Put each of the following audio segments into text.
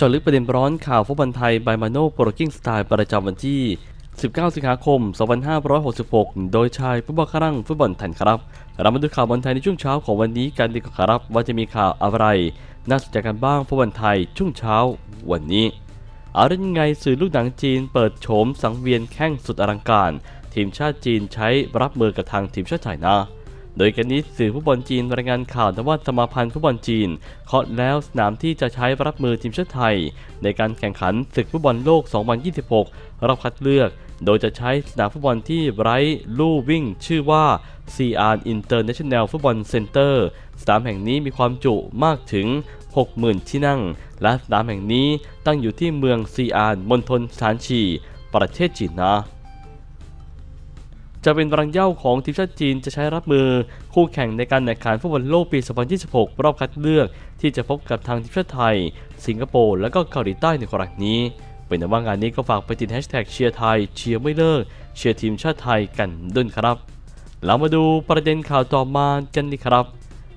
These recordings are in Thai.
จาะลึกประเด็นร้อนข่าวฟุตบอลไทยบายมาโน่โปรกิ้งสไตล์ประจำวันที่ 19 สิงหาคม 2566 โดยชายฟุตบอลครั่งฟุตบอลไทยครับ เรามาดูข่าวบอลไทยในช่วงเช้าของวันนี้กันดีกว่าครับ ว่าจะมีข่าวอะไร น่าสนใจกันบ้างฟุตบอลไทยช่วงเช้า วันนี้เอาเรื่องยังไงสื่อลูกหนังจีนเปิดโฉมสังเวียนแข่งสุดอลังการ ทีมชาติจีนใช้รับมือกับทางทีมชาติไทยนะ โดยกันนี้สื่อฟุตบอลจีนรายงานข่าวว่าสมาพันธ์ฟุตบอลจีนเคาะแล้วสนามที่จะใช้รับมือทีมชาติไทย ในการแข่งขันศึกฟุตบอลโลก 2026 รอบคัดเลือก โดยจะใช้สนามฟุตบอลที่ไร้ลู่วิ่ง ชื่อว่า CR International Football Center สนามแห่งนี้มีความจุมากถึง 60,000 ที่นั่ง และสนามแห่งนี้ตั้งอยู่ที่เมืองซีอานมณฑลซานชี ประเทศจีนนะ จะเป็นรังเย้าของทีมชาติจีนจะใช้รับมือคู่แข่งในการแข่งขันฟุตบอลโลกปี 2026 รอบคัดเลือกที่จะพบกับทางทีมชาติไทย สิงคโปร์และก็เกาหลีใต้ในครั้งนี้ เป็นแต่ว่างานนี้ก็ฝากไปติดแฮชแท็กเชียร์ไทยเชียร์ไม่เลิกเชียร์ทีมชาติไทยกันด้วยครับเรามาดูประเด็นข่าวต่อมากันดีครับ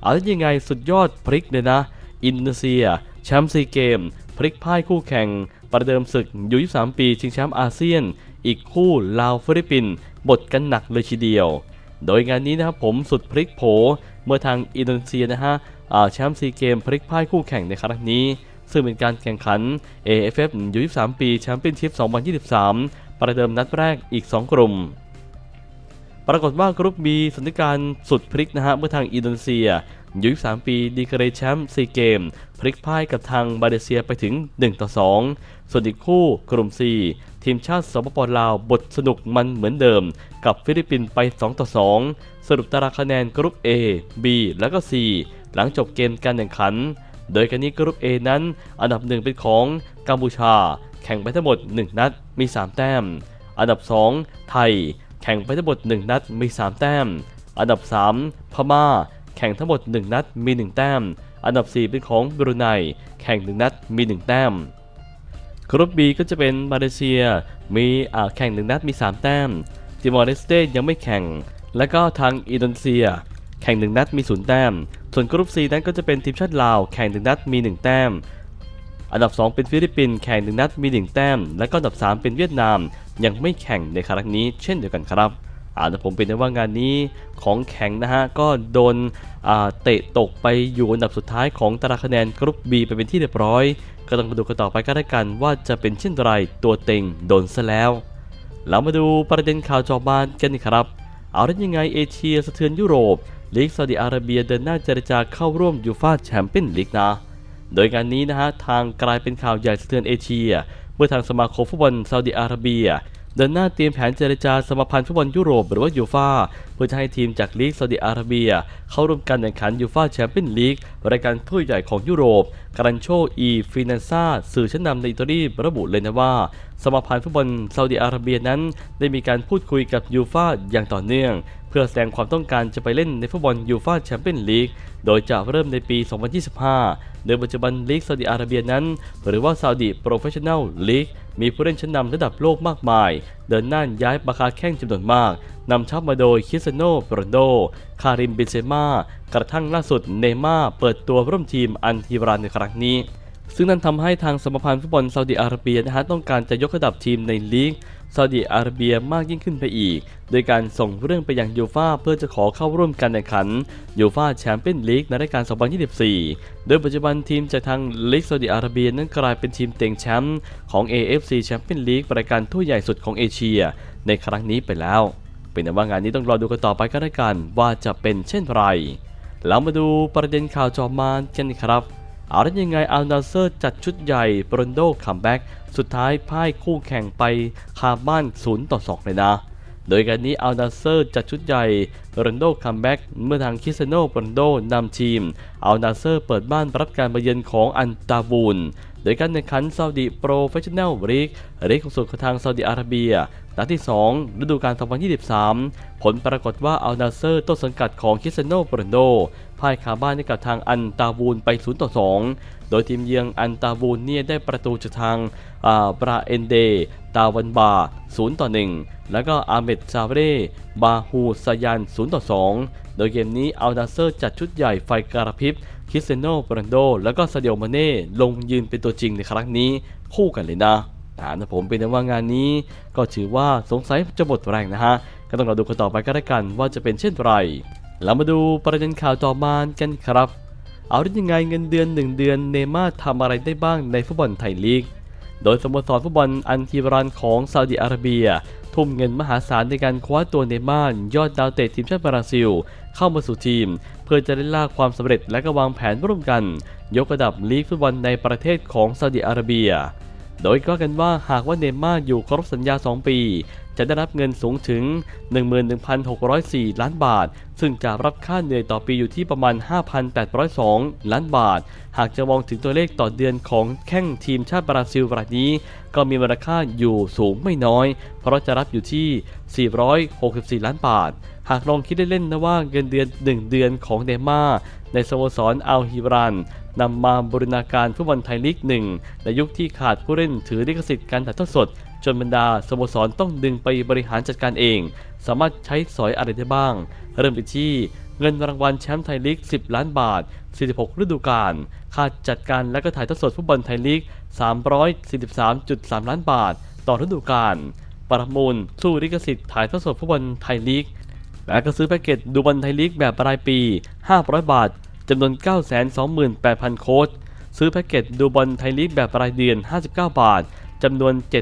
เอาแล้ยังไงสุดยอดพลิกเลยนะ อินโดนีเซีย แชมป์ซีเกม พลิกพ่ายคู่แข่ง ประเดิมศึกยู23 ปี ชิงแชมป์อาเซียน อีกคู่ลาวฟิลิปปินส์บทกันหนักเลยทีเดียว โดยงานนี้นะครับผมสุดพลิกโผเมื่อทางอินโดนีเซียนะฮะแชมป์ซีเกมพลิกพ่ายคู่แข่งในครั้งนี้ ซึ่งเป็นการแข่งขัน AFF ยู23 ปีแชมเปี้ยนชิพ 2023 ประเดิมนัดแรกอีก 2 กลุ่ม ปรากฏว่ากรุ๊ป B สถานการณ์สุดพลิกนะฮะเมื่อทางอินโดนีเซียอายุ23ปีดีกรีแชมป์ซีเกม พลิกพ่ายกับทางมาเลเซียไปถึง 1 ต่อ 2 ส่วนอีกคู่กลุ่ม C ทีมชาติสปปลาวบทสนุกมันเหมือนเดิม กับฟิลิปปินส์ไป 2 ต่อ 2 สรุปตารางคะแนนกรุ๊ป A B แล้วก็ C หลังจบเกมการแข่งขัน โดยกันนี้กรุ๊ป A นั้น อันดับหนึ่งเป็นของกัมพูชา แข่งไปทั้งหมด 1 นัดมี 3 แต้ม อันดับ 2 ไทย แข่งไปทั้งหมด 1 นัดมี 3 แต้ม อันดับ 3 พม่า แข่งทั้งหมด 1 นัดมี 1 แต้ม อันดับ 4 เป็นของบรูไน แข่ง 1 นัดมี 1 แต้มกรุ๊ป B ก็จะเป็นมาเลเซีย มีอ่าแข่ง 1 นัดมี 3 แต้ม ติมอร์เลสเตยังไม่แข่ง และก็ทางอินโดนีเซีย แข่ง 1 นัดมี 0 แต้ม ส่วนกรุ๊ป C นั้นก็จะเป็นทีมชาติลาว แข่ง 1 นัดมี 1 แต้มอันดับ 2 เป็นฟิลิปปินส์แข่ง1นัดมี 1 แต้ม และก็อันดับ 3 เป็นเวียดนาม ยังไม่แข่งในครั้งนี้เช่นเดียวกันครับอาแต่ผมเป็นได้ว่างานนี้ของแข่งนะฮะ ก็โดนเตะตกไปอยู่อันดับสุดท้ายของตารางคะแนนกรุ๊ป B ไปเป็นที่เรียบร้อย ก็ต้องมาดูกันต่อไปก็ได้กันว่าจะเป็นเช่นไรตัวเต็งโดนซะแล้วเรามาดูประเด็นข่าวจอบานกันนี่ครับ เอาได้ยังไงเอเชียสะเทือนยุโรปลีกซาอุดิอาระเบียเดินหน้าเจรจาเข้าร่วมยูฟาแชมเปี้ยนลีกนะโดยการนี้นะฮะทางกลายเป็นข่าวใหญ่สะเทือนเอเชีย มื่อทางสมาคมฟุตบอลซาอุดิอาระเบีย เดินหน้าเตรียมแผนเจรจาสมาพันธ์ฟุตบอลยุโรปหรือว่ายูฟาเพื่อจะให้ทีมจากลีกซาอุดิอาระเบีย เข้าร่วมการแข่งขันยูฟาแชมเปี้ยนลีกรายการถ้วยใหญ่ของยุโรปการันโชอีฟินันซาสื่อชั้นนำในอิตาลีระบุเลยนะว่า สมาพันธ์ฟุตบอลซาอุดิอาระเบียนั้น ได้มีการพูดคุยกับยูฟาอย่างต่อเนื่อง เพื่อแสดงความต้องการจะไปเล่นในฟุตบอลยูฟาแชมเปี้ยนลีก โดยจะเริ่มในปี 2025 โดยปัจจุบันลีกซาอุดิอาระเบียนั้น หรือว่าซาอุดิโปรเฟชชั่นแนลลีกมีผู้เล่นชั้นนำระดับโลกมากมาย เดินหน้าย้ายปาคาแข้งจำนวนมาก นำทัพมาโดยคิสเตยโนโรนโด คาริมบนเซม่ากระทั่งล่าสุดเนม่าเปิดตัวร่วมทีมอันทีบรานในครั้งนี้ซึ่งนั่นทำให้ทางสมาพันธ์ฟุตบอลซาอุดิอาระเบียนะฮะต้องการจะยกระดับทีมในลีก ซาอุดิอาระเบียมากยิ่งขึ้นไปอีก โดยการส่งเรื่องไปยังยูฟาเพื่อจะขอเข้าร่วมการแข่งขันยูฟาแชมเปี้ยนลีกในรายการ 2024 โดยปัจจุบันทีมจากทางลีกซาอุดิอาระเบียนั้นกลายเป็นทีมเต็งแชมป์ของ AFC แชมเปี้ยนลีกรายการถ้วใหญ่สุดของเอเชีย ในครั้งนี้ไปแล้ว เป็นแต่ว่างานนี้ต้องรอดูกันต่อไปก็ได้กันว่าจะเป็นเช่นไรเรามาดูประเด็นข่าวจอมานกันครับ เอาได้ยังไงอัลนาเซอร์จัดชุดใหญ่บรอนโดคัมแบ็กสุดท้ายพ่ายคู่แข่งไปคาบ้าน0ต่อ2เลยนะ โดยการนี้อัลนาเซอร์จัดชุดใหญ่บรอนโดคัมแบ็กเมื่อทางคิสเตยโนบรอนโดนำทีมอัลนาเซอร์เปิดบ้านรับการมาเยือนของอันตาบูนโดยการแข่งขันซาอุดิโปรเฟชชั่นแนลลีกลีกของสุดของทางซาอุดิอาระเบีย นัดที่ 2 ฤดูกาล 2023 ผลปรากฏว่าอัลนาเซอร์ต้นสังกัดของคริสเตยโนโรนโดพ่ายคาบ้านให้กับทางอันตาบูนไป 0 ต่อ 2 โดยทีมเยือนอันตาบูนเนี่ยได้ประตูจากทางอาบราเอนเด ตาวันบา 0 ต่อ 1 แล้วก็อาเมดซาเร่บาฮูซายัน 0 ต่อ 2 โดยเกมนี้อัลนาเซอร์จัดชุดใหญ่ไฟกระพริบคริสเตียโนโรนัลโดแล้วก็ซาเดียมาเน่ลงยืนเป็นตัวจริงในครั้งนี้คู่กันเลยนะ อ่านะผมเป็นว่างานนี้ ก็ถือว่าสงสัยจะหมดแรงนะฮะ ก็ต้องรอดูกันต่อไปก็ได้กันว่าจะเป็นเช่นไรเรามาดูประเด็นข่าวต่อมากันครับ เอาได้ยังไงเงินเดือน 1 เดือนเนม่าทำอะไรได้บ้างในฟุตบอลไทยลีก โดยสโมสรฟุตบอลอันทีบรันของซาอุดิอาระเบีย ทุ่มเงินมหาศาลในการคว้าตัวเนม่ายอดดาวเตะทีมชาติบราซิล เข้ามาสู่ทีม เพื่อจะได้ลากความสำเร็จและก็วางแผนร่วมกัน ยกระดับลีกฟุตบอลในประเทศของซาอุดิอาระเบีย โดยก็กันว่าหากว่าเนม่าอยู่ครบสัญญา 2 ปี จะได้รับเงินสูงถึง 11,604 ล้านบาท ซึ่งจะรับค่าเหนื่อยต่อปีอยู่ที่ประมาณ 5,802 ล้านบาท หากจะมองถึงตัวเลขต่อเดือนของแข้งทีมชาติบราซิลรายนี้ ก็มีมูลค่าอยู่สูงไม่น้อย เพราะจะรับอยู่ที่ 464 ล้านบาท หากลองคิดเล่นๆนะว่าเงินเดือน 1 เดือนของเนม่าในสโมสรอัลฮิบรัน นำมาบริณาการฟุตบอลไทยลีกหนึ่งในยุคที่ขาดผู้เล่นถือลิขสิทธิ์การถ่ายทอดสด จนบรรดาสโมสรต้องดึงไปบริหารจัดการเอง สามารถใช้สอยอะไรได้บ้าง เริ่มไปที่เงินรางวัลแชมป์ไทยลีก 10 ล้านบาท 46 ฤดูกาล ค่าจัดการและก็ถ่ายทอดสดฟุตบอลไทยลีก 343.3 ล้านบาท ต่อฤดูกาล ประมูลสู้ลิขสิทธิ์ถ่ายทอดสดฟุตบอลไทยลีก และก็ซื้อแพ็กเกจดูบอลไทยลีกแบบรายปี 500 บาท จำนวน 928,000 โค้ด ซื้อแพ็กเกจดูบอลไทยลีกแบบรายเดือน 59 บาท จำนวน 7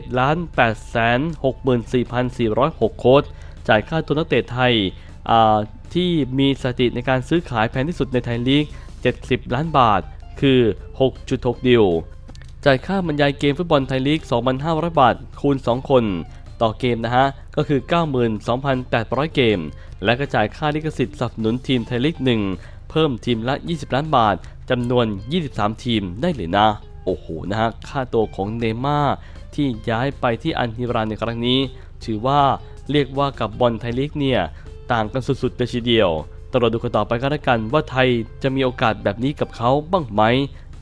864,406 โค้ด จ่ายค่าตัวนักเตะไทยอ่าที่มีสถิติในการซื้อขายแพงที่สุดในไทยลีก 70 ล้านบาท คือ 6.6 ดิว จ่ายค่าบรรยายเกมฟุตบอลไทยลีก 2,500 บาท คูณ 2 คน ต่อเกมนะฮะ ก็คือ 92,800 เกม และก็จ่ายค่าลิขสิทธิ์สนับสนุนทีมไทยลีก 1 เพิ่มทีมละ 20 ล้านบาทจำนวน 23 ทีมได้เลยนะ โอ้โหนะฮะค่าตัวของเนม่าที่ย้ายไปที่อันฮิรานในครั้งนี้ ถือว่าเรียกว่ากับบอลไทยลีกเนี่ยต่างกันสุดๆเลยทีเดียวต้องรอดูกันต่อไปก็แล้วกันว่าไทยจะมีโอกาสแบบนี้กับเขาบ้างไหม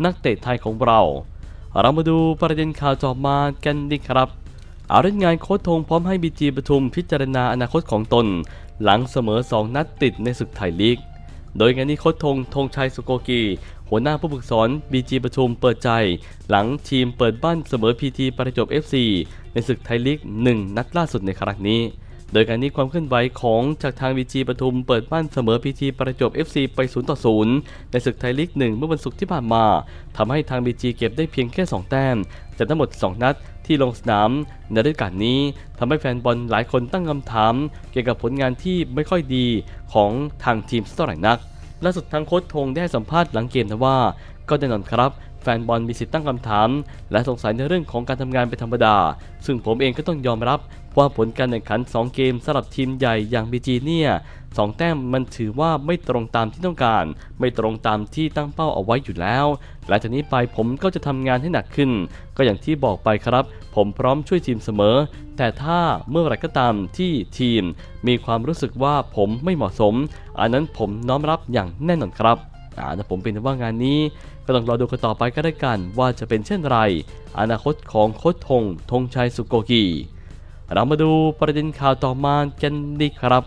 นักเตะไทยของเรา เรามาดูประเด็นข่าวต่อมากันดีครับเอาเรื่องงานโค้ชทงพร้อมให้บีจีปทุมพิจารณาอนาคตของตน หลังเสมอ 2 นัดติดในศึกไทยลีก โดยงานนี้โค้ชทงธงชัยสุโกกี หัวหน้าผู้ฝึกสอนบีจีประชุมเปิดใจ หลังทีมเปิดบ้านเสมอพีทีประจวบ FC ในศึกไทยลีก 1 นัดล่าสุดในครั้งนี้ โดยการนี้ความเคลื่อนไหวของจากทางบีจีปทุมเปิดบ้านเสมอพีทีประจวบ FC ไป0ต่อ0ในศึกไทยลีก1เมื่อวันศุกร์ที่ผ่านมาทำให้ทางบีจีเก็บได้เพียงแค่ 2 แต้มจากทั้งหมด 2 นัดที่ลงสนามในฤดูกาลนี้ทำให้แฟนบอลหลายคนตั้งคำถาม เกี่ยวกับผลงานที่ไม่ค่อยดีของทางทีมสักเท่าไหร่นักล่าสุดทางโค้ชธงได้ให้สัมภาษณ์หลังเกมนะว่า ก็แน่นอนครับแฟนบอลมีสิทธิ์ตั้งคำถาม และสงสัยในเรื่องของการทำงานเป็นธรรมดา ซึ่งผมเองก็ต้องยอมรับ ว่าผลการแข่งขัน 2 เกมสำหรับทีมใหญ่อย่างบีจีเนี่ยสองแต้มมันถือว่าไม่ตรงตามที่ต้องการ ไม่ตรงตามที่ตั้งเป้าเอาไว้อยู่แล้ว หลังจากนี้ไปผมก็จะทำงานให้หนักขึ้น ก็อย่างที่บอกไปครับ ผมพร้อมช่วยทีมเสมอ แต่ถ้าเมื่อไรก็ตามที่ทีม มีความรู้สึกว่าผมไม่เหมาะสม อันนั้นผมน้อมรับอย่างแน่นอนครับอ่าแต่ผมเป็นว่างานนี้ ก็ต้องรอดูกันต่อไปก็ได้กันว่าจะเป็นเช่นไร อนาคตของโค้ชธงธงชัยสุโกกี เรามาดูประเด็นข่าวต่อมากันดีครับ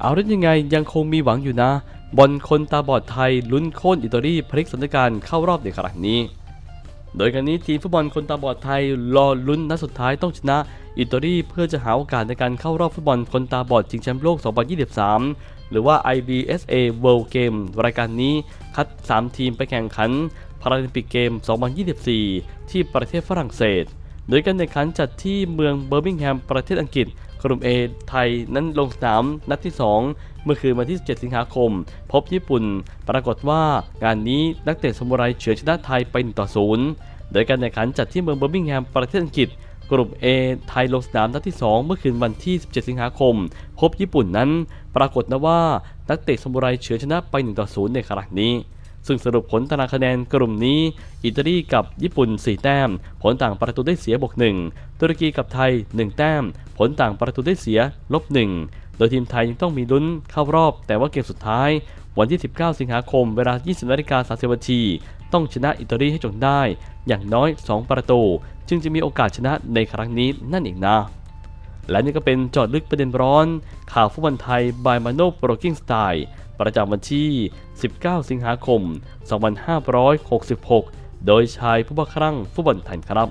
เอาเรื่องยังไงยังคงมีหวังอยู่นะบอลคนตาบอดไทยลุ้นโค่นอิตาลีพลิกสถานการณ์เข้ารอบในครั้งนี้ โดยการนี้ทีมฟุตบอลคนตาบอดไทยรอลุ้นนัดสุดท้ายต้องชนะอิตาลีเพื่อจะหาโอกาสในการเข้ารอบฟุตบอลคนตาบอดชิงแชมป์โลก 2023 หรือว่า IBSA World Game รายการนี้คัด 3 ทีมไปแข่งขันพาราลิมปิกเกม 2024 ที่ประเทศฝรั่งเศส โดยการแข่งขันจัดที่เมืองเบอร์มิงแฮมประเทศอังกฤษ กลุ่ม A ไทยนั้นลงสนามนัดที่ 2 เมื่อคืนวันที่ 17 สิงหาคม พบญี่ปุ่น ปรากฏว่างานนี้นักเตะสมุไรเฉือนชนะไทยไป1ต่อ0โดยการแข่งขันจัดที่เมืองเบอร์มิงแฮมประเทศอังกฤษกลุ่ม A ไทยลงสนามนัดที่ 2 เมื่อคืนวันที่ 17 สิงหาคม พบญี่ปุ่นนั้น ปรากฏนะว่านักเตะสมุไรเฉือนชนะไป1ต่อ0ในครั้งนี้ ซึ่งสรุปผลตารางคะแนนกลุ่มนี้ อิตาลีกับญี่ปุ่น 4 แต้ม ผลต่างประตูได้เสียบวก1ตุรกีกับไทย 1 แต้ม ผลต่างประตูได้เสียลบ1โดยทีมไทยยังต้องมีลุ้นเข้ารอบ แต่ว่าเกมสุดท้าย วันที่ 19 สิงหาคมเวลา 20นาฬิกา30นาทีต้องชนะอิตาลีให้จงได้ อย่างน้อย 2 ประตู จึงจะมีโอกาสชนะในครั้งนี้นั่นเองนะ และนี่ก็เป็นจอดลึกประเด็นร้อน ข่าวฟุตบอลไทยบายมาโนโปรกิ้งสไตล์ประจำวันที่ 19 สิงหาคม 2566 โดยชายผู้บังคลั่งฟุตบอลไทยครับ